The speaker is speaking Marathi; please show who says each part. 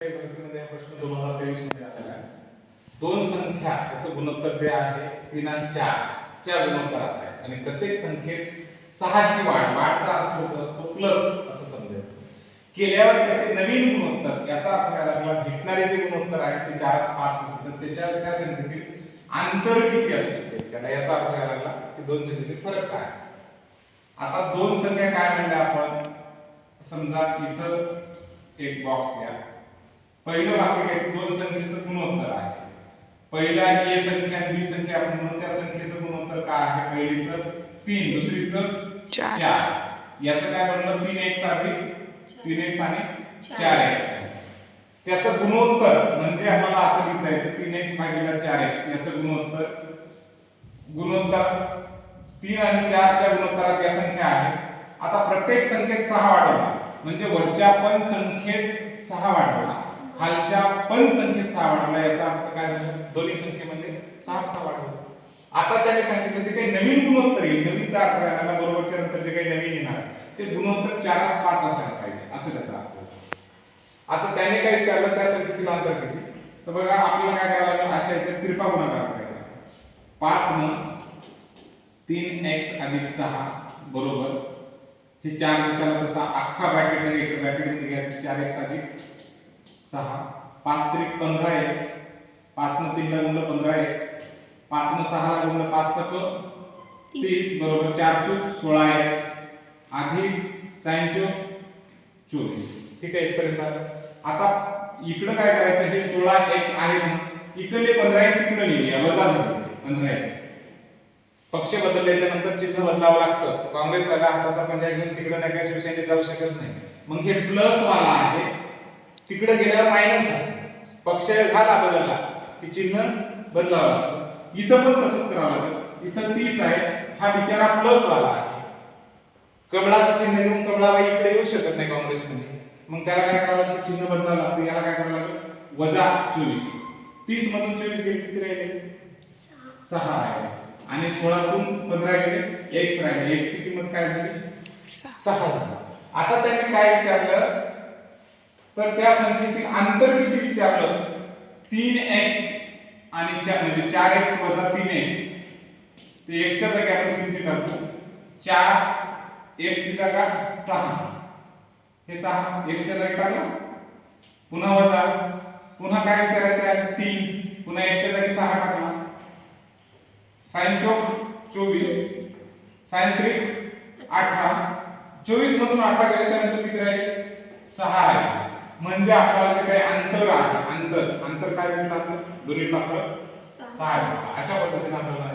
Speaker 1: हा प्रश्न दोन हजार तेवीसमध्ये आलेला आहे. दोन संख्या त्याचं गुणोत्तर जे आहे तीन आणि चार च्या गुणोत्तरात आहे. आणि प्रत्येक संख्येत सहाची वाढ वाढचा अर्थ होत असतो प्लस असं समजायचं. केल्यावर त्याचे नवीन गुणोत्तर याचा अर्थ काय लागला? भेटणारे जे गुणोत्तर आहे ते चार पाच गुणोत्तर त्याच्या त्या संख्येतील अंतर किती असू शकते? त्याला याचा अर्थ काय लागला? की दोन संख्येतील फरक काय आहे. आता दोन संख्या काय म्हणल्या आपण? समजा इथं एक बॉक्स घ्या. पहिलं वाक्य काय? दोन संख्येचं गुणोत्तर आहे. पहिला ए संख्या आणि बी संख्या आपण म्हणून त्या संख्येचं गुणोत्तर काय आहे? पहिलीचं तीन दुसरीचं
Speaker 2: चार.
Speaker 1: चार. याचं काय बनलं? तीन एक्स अधिक तीन एक्स आणि चार. एक्स त्याचं गुणोत्तर म्हणजे आम्हाला असं लिहिता येतं. तीन एक्स भागिले चार एक्स याचं गुणोत्तर गुणोत्तर तीन आणि चारच्या गुणोत्तरात या संख्या आहे. आता प्रत्येक संख्येत सहा वाढवला. म्हणजे वरच्या पण संख्येत सहा वाढवला. खालच्या पण संख्येत सहा वाढवला याचा अर्थ काय झाला? दोन्ही संख्येमध्ये सहा सहा वाढवला आता त्याने सांगितलं जे काही नवीन गुणोत्तर येईल नवीनचा अर्थ काय बरोबरच्या नंतर जे काही नवीन येणार ते गुणोत्तर चारच पाच असायला पाहिजे असं त्याचा अर्थ आता त्याने काय विचारलं त्या संख्येतील अंतर किती तर बघा आपल्याला काय करावं लागेल? अशा याच्यात त्रिपा गुणाकार करायचा. पाच न तीन एक्स अधिक सहा बरोबर हे चार दिवसाला तसा अख्खा ब्रॅकेट म्हणजे मध्ये एक ब्रॅकेट घ्यायचं चार एक्स अधिक सहा. पाच त्रिक पंधरा एक्स पाचनं तीनला गुणलं पंधरा एक्स पाचनं सहाला गुणलं पाच सक. तीस बरोबर चार चूक सोळा एक्स अधिक साइन चूक चोवीस. ठीक आहे इथपर्यंत आता इकडं काय करायचं? हे सोळा एक्स आहे म्हणून. इकडले पंधरा एक्स इकडे लिहिले वजा झाले. पंधरा एक्स पक्ष बदलल्याच्या नंतर चिन्ह बदलावं लागतं. काँग्रेसवाला हाताचा पंजाब घेऊन तिकडे नाही काय शिवसेनेत जाऊ शकत नाही. मग हे प्लस वाला आहे. तिकडे गेल्यावर मायनस आहे. पक्ष झाला बदलला. की चिन्ह बदलावं लागतं. इथं पण तसंच करावं लागेल इथं तीस आहे. हा बिचारा प्लस वाला आहे. कमळाचं चिन्ह घेऊन कमळाबाई इकडे येऊ शकत नाही काँग्रेसमध्ये. मग त्याला काय करावं लागतं? चिन्ह बदलावं लागतं. याला काय करावं लागतं? वजा चोवीस. तीस मधून चोवीस गेले किती राहिले? सहा आहे आणि सोळातून पंधरा गेले एक्स राहिले. एक्सची किंमत काय झाली? सहा झाली. आता त्यांनी काय विचारलं? तर त्या संख्येतील अंतर किती विचारलं? तीन एक्स आणि चार म्हणजे चार एक्स वजा तीन एक्स ते एक्सच्या जागी आपण किती टाकतो चार एक्सची जागा सहा. हे सहा एक्सच्या जागी टाकलं. पुन्हा वजा. पुन्हा काय विचारायचं आहे? तीन. पुन्हा एक्सच्या जागी सहा टाकला. साइन चौक चोवीस. साइन त्रिक अठरा. चोवीस मधून अठरा गेल्याच्यानंतर किती राहिले? सहा राहील. म्हणजे आपल्याला जे काही अंतर आहे अंतर अंतर काय भेटलं आपलं? दोन्हीतला फरक? सहा. अशा पद्धतीने आपल्याला